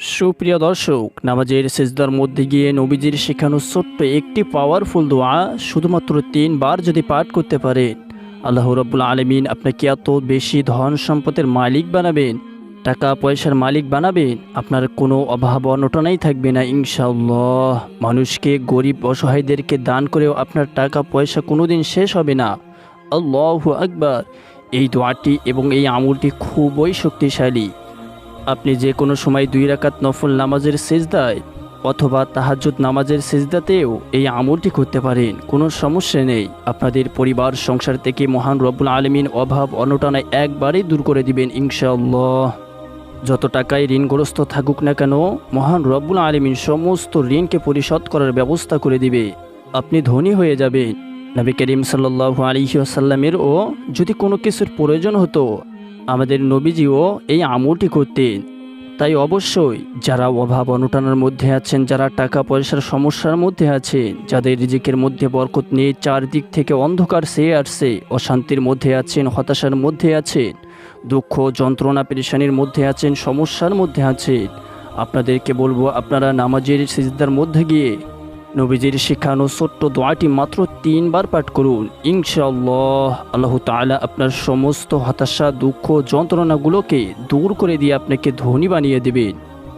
সুপ্রিয় দর্শক, নামাজের সেজদার মধ্যে গিয়ে নবীজির শেখানো ছোট্ট একটি পাওয়ারফুল দোয়া শুধুমাত্র তিনবার যদি পাঠ করতে পারেন, আল্লাহ রব্বুল আলমিন আপনাকে এত বেশি ধন সম্পদের মালিক বানাবেন, টাকা পয়সার মালিক বানাবেন, আপনার কোনো অভাব অনটনাই থাকবে না ইনশাল্লাহ মানুষকে, গরিব অসহায়দেরকে দান করেও আপনার টাকা পয়সা কোনো দিন শেষ হবে না। আল্লাহ আকবার। এই দোয়াটি এবং এই আমলটি খুবই শক্তিশালী। আপনি যে কোনো সময় দুই রাকাত নফল নামাজের সেজদায় অথবা তাহাজ্জুদ নামাজের সেজদাতেও এই আমলটি করতে পারেন, কোনো সমস্যা নেই। আপনাদের পরিবার, সংসার থেকে মহান রব্বুল আলমিন অভাব, অনটনায় একবারেই দূর করে দিবেন ইনশাআল্লাহ। যত টাকায় ঋণগ্রস্ত থাকুক না কেন, মহান রব্বুল আলমিন সমস্ত ঋণকে পরিশোধ করার ব্যবস্থা করে দিবে। আপনি ধনী হয়ে যাবেন। নবী করিম সাল্লাহ আলিহাসাল্লামেরও যদি কোনো কিছুর প্রয়োজন হতো আমাদের নবীজিও এই আমলটি করতেন। তাই অবশ্যই যারা অভাব অনটনের মধ্যে আছেন, যারা টাকা পয়সার সমস্যার মধ্যে আছেন, যাদের রিজিকের মধ্যে বরকত নেই, চারদিক থেকে অন্ধকার সেয়ে আসছে অশান্তির মধ্যে আছেন, হতাশার মধ্যে আছেন, দুঃখ, যন্ত্রণা, পেরেশানির মধ্যে আছেন, সমস্যার মধ্যে আছেন, আপনাদেরকে বলব আপনারা নামাজের সিজদার মধ্যে গিয়ে নবীজির শেখানো ছোট্ট দোয়াটি মাত্র তিনবার পাঠ করুন। ইনশাআল্লাহ আল্লাহ তাআলা আপনার সমস্ত হতাশা, দুঃখ, যন্ত্রণাগুলোকে দূর করে দিয়ে আপনাকে ধনী বানিয়ে দেবেন।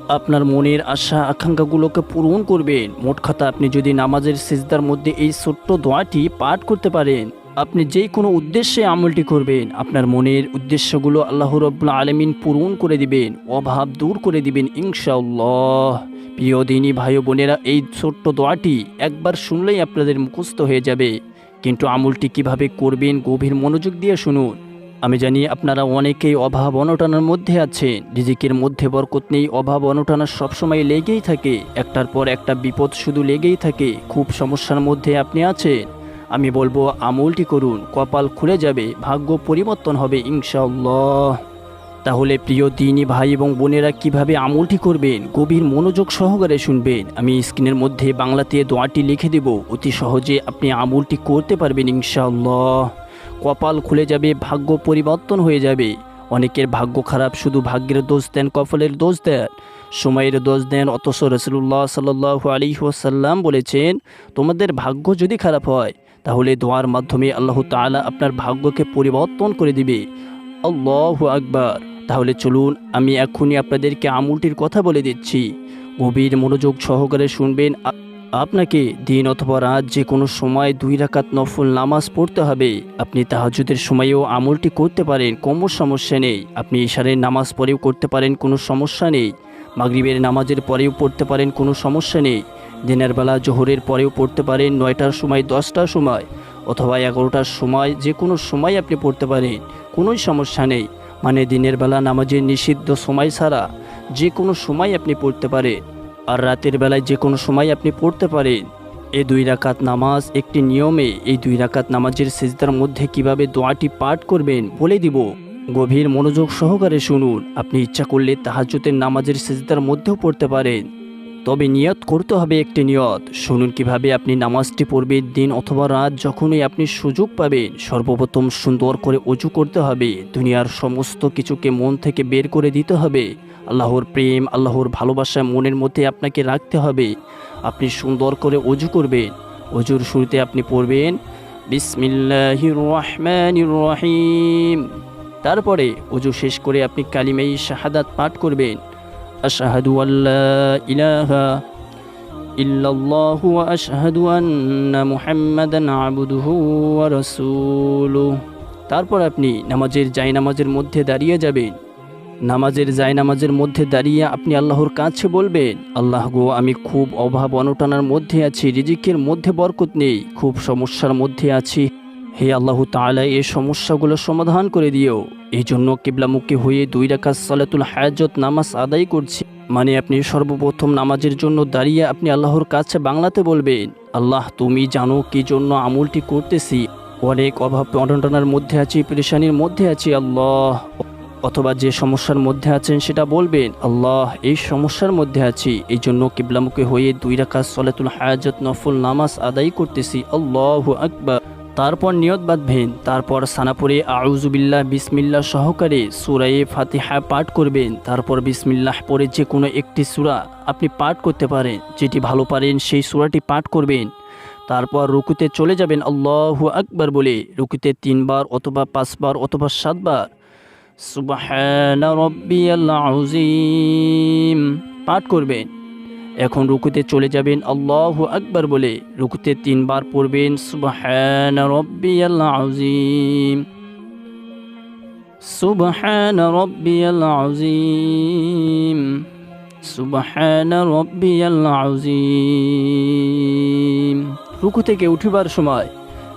আপনার মনের আশা, আকাঙ্ক্ষাগুলোকে পূরণ করবেন। মোট কথা আপনি যদি নামাজের সিজদার মধ্যে এই ছোট্ট দোয়াটি পাঠ করতে পারেন, আপনি যে কোনো উদ্দেশ্যে আমলটি করবেন, আপনার মনের উদ্দেশ্যগুলো আল্লাহ রব্বুল আলমিন পূরণ করে দিবেন, অভাব দূর করে দিবেন ইনশাআল্লাহ। প্রিয় দিনী ভাই বোনেরা, এই ছোট্ট দোয়াটি একবার শুনলেই আপনাদের মুখস্থ হয়ে যাবে। কিন্তু আমলটি কীভাবে করবেন গভীর মনোযোগ দিয়ে শুনুন। আমি জানি আপনারা অনেকেই অভাব অনটনের মধ্যে আছেন। রিজিকের মধ্যে বরকত নেই, অভাব অনটনা সবসময় লেগেই থাকে। একটার পর একটা বিপদ শুধু লেগেই থাকে। খুব সমস্যার মধ্যে আপনি আছেন। আমি বলব আমলটি করুন, কপাল খুলে যাবে, ভাগ্য পরিবর্তন হবে, ইনশাআল্লাহ। তাহলে প্রিয় দিনী ভাই এবং বোনেরা কীভাবে আমলটি করবেন, গভীর মনোযোগ সহকারে শুনবেন, আমি স্ক্রিনের মধ্যে বাংলাতে দোয়াটি লিখে দেব। অতি সহজে আপনি আমলটি করতে পারবেন ইনশাআল্লাহ। কপাল খুলে যাবে, ভাগ্য পরিবর্তন হয়ে যাবে। অনেকের ভাগ্য খারাপ, শুধু ভাগ্যের দোষ দেন, কপালের দোষ দেন। সময়ের দোষ দেন, অথচ রসুল্লাহ সাল্লাহ আলী ওয়াসাল্লাম বলেছেন, তোমাদের ভাগ্য যদি খারাপ হয়, তাহলে দোয়ার মাধ্যমে আল্লাহ তাআলা আপনার ভাগ্যকে পরিবর্তন করে দিবে। আল্লাহ আকবার। তাহলে চলুন, আমি এখনই আপনাদেরকে আমুলটির কথা বলে দিচ্ছি। গভীর মনোযোগ সহকারে শুনবেন আপনাকে দিন অথবা রাত যে কোনো সময় দুই রাকাত নফল নামাজ পড়তে হবে। আপনি তাহাজুদের সময়েও আমলটি করতে পারেন, কোনো সমস্যা নেই। আপনি ইশারের নামাজ পরেও করতে পারেন, কোনো সমস্যা নেই। মাগরিবের নামাজের পরেও পড়তে পারেন, কোনো সমস্যা নেই। দিনের বেলা জোহরের পরেও পড়তে পারেন, নয়টার সময়, দশটার সময় অথবা এগারোটার সময় যে কোনো সময় আপনি পড়তে পারেন। কোনোই সমস্যা নেই। মানে দিনের বেলা নামাজের নিষিদ্ধ সময় ছাড়া যে কোনো সময় আপনি পড়তে পারেন। আর রাতের বেলায় যে কোনো সময় আপনি পড়তে পারেন। এই দুই রাকাত নামাজ একটি নিয়মে এই দুই রাকাত নামাজের সেজদার মধ্যে কীভাবে দোয়াটি পাঠ করবেন বলে দিব। গভীর মনোযোগ সহকারে শুনুন। আপনি ইচ্ছা করলে তাহাজ্জুদের নামাজের সেজদার মধ্যেও পড়তে পারেন। তবে নিয়ত করতে হবে একটি নিয়ত। শুনুন কীভাবে আপনি নামাজটি পড়বেন দিন অথবা রাত, যখনই আপনি সুযোগ পাবেন। সর্বপ্রথম সুন্দর করে অজু করতে হবে। দুনিয়ার সমস্ত কিছুকে মন থেকে বের করে দিতে হবে। আল্লাহর প্রেম, আল্লাহর ভালোবাসা মনের মধ্যে আপনাকে রাখতে হবে। আপনি সুন্দর করে অজু করবেন। অজুর শুরুতে আপনি পড়বেন, বিসমিল্লাহির রহমানির রহিম। তারপরে অজু শেষ করে আপনি কালিমাই শাহাদাত পাঠ করবেন। আশহাদু আল্লা ইলাহা ইল্লাল্লাহু ওয়া আশহাদু আন্না মুহাম্মাদান আবদুহু ওয়া রাসূলুহু তারপর আপনি নামাজের জায় নামাজের মধ্যে দাঁড়িয়ে যাবেন। নামাজের জায় নামাজের মধ্যে দাঁড়িয়ে আপনি আল্লাহর কাছে বলবেন, আল্লাহ গো, আমি খুব অভাব অনটনার মধ্যে আছি, রিজিকের মধ্যে বরকত নেই, খুব সমস্যার মধ্যে আছি। হে আল্লাহ তাআলা এই সমস্যাগুলো সমাধান করে দিও। এই জন্য কিবলামুখী হয়ে দুই রাকাত সালাতুল হায়াজত নামাজ আদায় করছি। মানে আপনি সর্বপ্রথম নামাজের জন্য দাঁড়িয়ে আপনি আল্লাহর কাছে বাংলাতে বলবেন, আল্লাহ, তুমি জানো কি জন্য আমলটি করতেছি? অনেক অভাব অনটনার মধ্যে আছি, পেরেশানির মধ্যে আছি, আল্লাহ। অথবা যে সমস্যার মধ্যে আছেন সেটা বলবেন, আল্লাহ, এই সমস্যার মধ্যে আছি। এই জন্য কিবলামুখী হয়ে দুই রাকাত সলাতুল হায়াজত নফল নামাজ আদায় করতেছি। আল্লাহ আকবার। তারপর নিয়ত বাঁধবেন, তারপর সানাপুরে আউজুবিল্লাহ বিসমিল্লা সহকারে সুরায়ে ফাতিহা পাঠ করবেন, তারপর বিসমিল্লাহ পরে যে কোনো একটি সূরা আপনি পাঠ করতে পারেন, যেটি ভালো পারেন সেই সূরাটি পাঠ করবেন। তারপর রুকুতে চলে যাবেন, আল্লাহু আকবার বলে, রুকুতে তিনবার অথবা পাঁচবার অথবা সাতবার। আউজিম পাঠ করবেন। এখন রুকুতে চলে যাবেন, আল্লাহু আকবার বলে। রুকুতে তিনবার পড়বেন, সুবাহান রব্বিয়াল আউজিম সুবহান রব্বিয়াল আউজিম সুবহান রব্বিয়াল আউজিম রুকু থেকে উঠিবার সময়,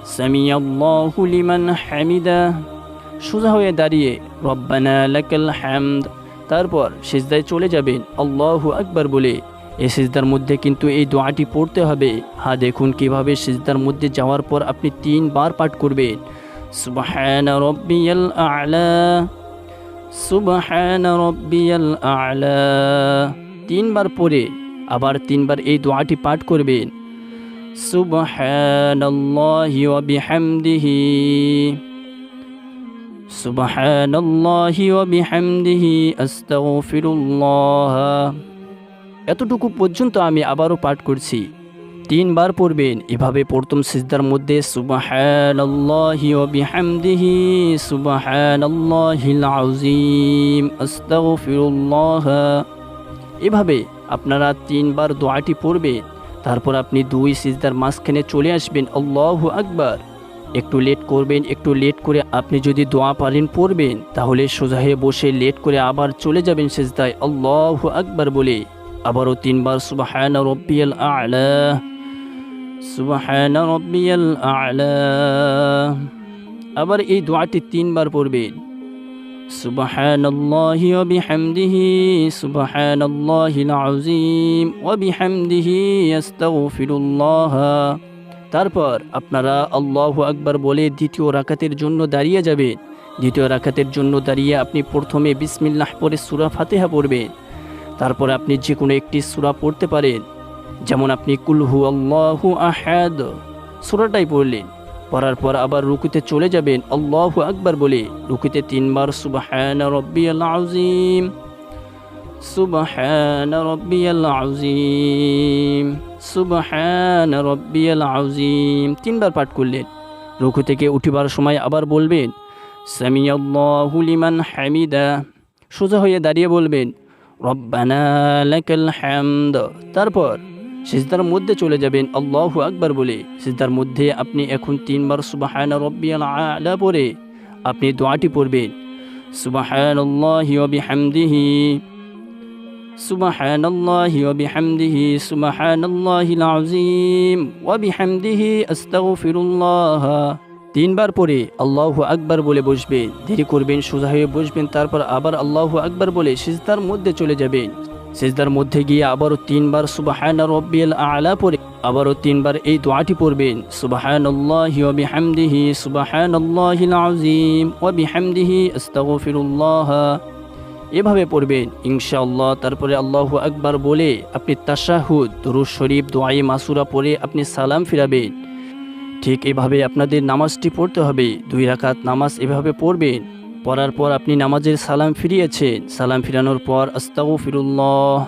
সামিয়াল্লাহু লিমান হামিদা। সোজা হয়ে দাঁড়িয়ে, রব্বানা লাকাল হামদ। তারপর সিজদায় চলে যাবেন, আল্লাহু আকবার বলে। এই সিজদার মধ্যে কিন্তু এই দোয়াটি পড়তে হবে। হ্যাঁ দেখুন কীভাবে সিজদার মধ্যে যাওয়ার পর আপনি তিনবার পাঠ করবেন। সুবহান রব্বিয়াল আ'লা, সুবহান রব্বিয়াল আ'লা। তিনবার পরে আবার তিনবার এই দোয়াটি পাঠ করবেন। সুবহানাল্লাহি ওয়া বিহামদিহি। সুবহানাল্লাহি ওয়া বিহামদিহি। আস্তাগফিরুল্লাহ। এতটুকু পর্যন্ত আমি আবারও পাঠ করছি। তিনবার পড়বেন। এভাবে প্রথম সিজদার মধ্যে এভাবে আপনারা তিনবার দোয়াটি পড়বেন। তারপর আপনি দুই সিজদার মাঝখানে চলে আসবেন। আল্লাহু আকবার। একটু লেট করবেন, একটু লেট করে আপনি যদি দোয়া পারেন, পড়বেন। তাহলে সোজা হয়ে বসে লেট করে আবার চলে যাবেন সিজদায়। আল্লাহু আকবার বলে। আবারও তিনবার সুবাহান রব্বিয়াল আ'লা সুবাহান রব্বিয়াল আ'লা আবার এই দোয়াটি তিনবার পড়বেন سبحان الله وبحمده سبحان الله العظيم وبحمده يستغفر الله তারপর আপনারা আল্লাহু আকবার বলে দ্বিতীয় রাকাতের জন্য দাঁড়িয়ে যাবেন দ্বিতীয় রাকাতের জন্য দাঁড়িয়ে আপনি প্রথমে বিসমিল্লাহ পরে সূরা ফাতিহা পড়বেন তারপর আপনি যে কোনো একটি সূরা পড়তে পারেন। যেমন আপনি কুলহু আল্লাহু আহাদ সূরাটাই পড়লেন। পড়ার পর আবার রুকুতে চলে যাবেন, আল্লাহু আকবার বলে। রুকুতে তিনবার সুবহান রব্বিয়াল আযীম, সুবহান রব্বিয়াল আযীম, সুবহান রব্বিয়াল আযীম তিনবার পাঠ করলেন। রুকু থেকে উঠিবার সময় আবার বলবেন, সামিয়াল্লাহু লিমান হামিদা। সোজা হয়ে দাঁড়িয়ে বলবেন তারপর, সিজদার মধ্যে চলে যাবেন, আল্লাহু আকবার বলে। সিজদার মধ্যে আপনি এখন তিনবার সুবাহান রব্বিয়াল পরে আপনি দোয়াটি পড়বেন। সুবাহানাল্লাহি ওয়া বিহামদিহি। সুবাহানাল্লাহি ওয়া বিহামদিহি। সুবহানাল্লাহিল আযীম। ওয়া বিহামদিহি তিনবার পরে আল্লাহু আকবার বলে বসবেন দেরি করবেন, সোজা হয়ে বসবেন, তারপর আবার আল্লাহু আকবার বলে সিজদার মধ্যে চলে যাবেন। সিজদার মধ্যে গিয়ে আবারও তিনবার সুবাহান রব্বিয়াল আলা পরে আবারও তিনবার এই দোয়াটি পড়বেন। সুবাহানাল্লাহি বিহামদিহি এভাবে পড়বেন, ইনশাআল্লাহ। তারপরে আল্লাহু আকবার বলে আপনি তাশাহুদ, দুরূদ শরীফ, দোয়াই মাসুরা পড়ে আপনি সালাম ফিরাবেন। ঠিক এভাবে আপনাদের নামাজটি পড়তে হবে। দুই রাকাত নামাজ এভাবে পড়বেন। পড়ার পর আপনি নামাজের সালাম ফিরিয়েছেন। সালাম ফিরানোর পর আস্তাগু ফিরুল্লাহ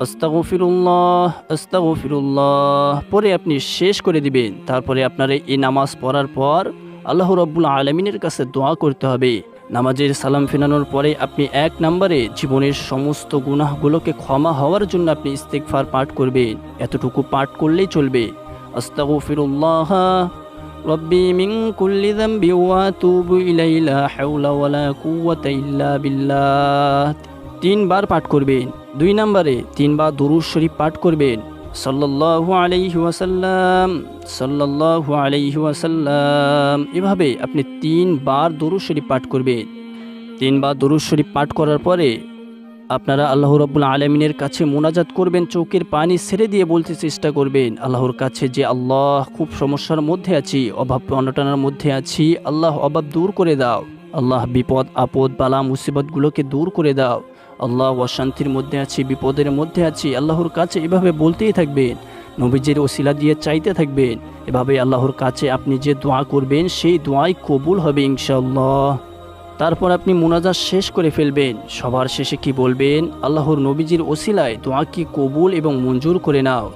আস্তাগু ফিরুল্লাহ আস্তাগু ফিরুল্লাহ পরে আপনি শেষ করে দিবেন। তারপরে আপনার এই নামাজ পড়ার পর আল্লাহ রব্বুল আলমিনের কাছে দোয়া করতে হবে। নামাজের সালাম ফিরানোর পরে আপনি এক নম্বরে জীবনের সমস্ত গুনাহগুলোকে ক্ষমা হওয়ার জন্য আপনি ইস্তেকফার পাঠ করবেন। এতটুকু পাঠ করলেই চলবে। আস্তাগু ফিরুল্লাহ রব্বি মিন কুল্লি যামবি ওয়া তুবু ইলাইহি লা হাওলা ওয়ালা কুওয়াতা ইল্লা তিনবার পাঠ করবেন। দুই নম্বরে তিনবার দুরূদ শরীফ পাঠ করবেন। সাল্লাল্লাহু আলাইহি ওয়াসাল্লাম, সাল্লাল্লাহু আলাইহি ওয়াসাল্লাম। এভাবে আপনি তিনবার দুরূদ শরীফ পাঠ করবেন। তিনবার দুরূদ শরীফ পাঠ করার পরে আপনারা আল্লাহ রব্বুল আলমিনের কাছে মোনাজাত করবেন চোখের পানি ছেড়ে দিয়ে বলতে চেষ্টা করবেন। আল্লাহর কাছে যে আল্লাহ খুব সমস্যার মধ্যে আছি, অভাব অনটনার মধ্যে আছি, আল্লাহ অভাব দূর করে দাও। আল্লাহ বিপদ, আপদ, বালা, মুসিবতগুলোকে দূর করে দাও। আল্লাহ অশান্তির মধ্যে আছি, বিপদের মধ্যে আছি, আল্লাহর কাছে এভাবে বলতেই থাকবেন। নবীজির ওসিলা দিয়ে চাইতে থাকবেন। এভাবে আল্লাহর কাছে আপনি যে দোয়া করবেন, সেই দোয়াই কবুল হবে ইনশাল্লাহ তারপর আপনি মোনাজাত শেষ করে ফেলবেন। সবার শেষে কি বলবেন? আল্লাহর নবীজির ওসিলায় দোয়া কি কবুল এবং মঞ্জুর করে নাও।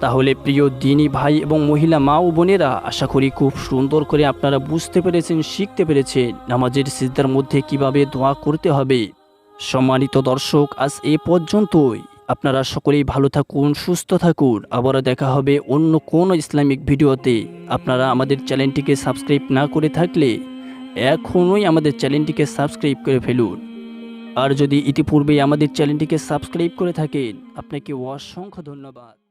তাহলে প্রিয় দিনী ভাই এবং মহিলা মা ও বোনেরা, আশা করি খুব সুন্দর করে আপনারা বুঝতে পেরেছেন, শিখতে পেরেছেন নামাজের সিজদার মধ্যে কীভাবে দোয়া করতে হবে। সম্মানিত দর্শক, আজ এ পর্যন্তই। আপনারা সকলেই ভালো থাকুন, সুস্থ থাকুন। আবারও দেখা হবে অন্য কোনো ইসলামিক ভিডিওতে। আপনারা আমাদের চ্যানেলটিকে সাবস্ক্রাইব না করে থাকলে এখনই আমাদের চ্যানেলটিকে সাবস্ক্রাইব করে ফেলুন। আর যদি ইতিপূর্বেই আমাদের চ্যানেলটিকে সাবস্ক্রাইব করে থাকেন, আপনাকে অসংখ্য ধন্যবাদ।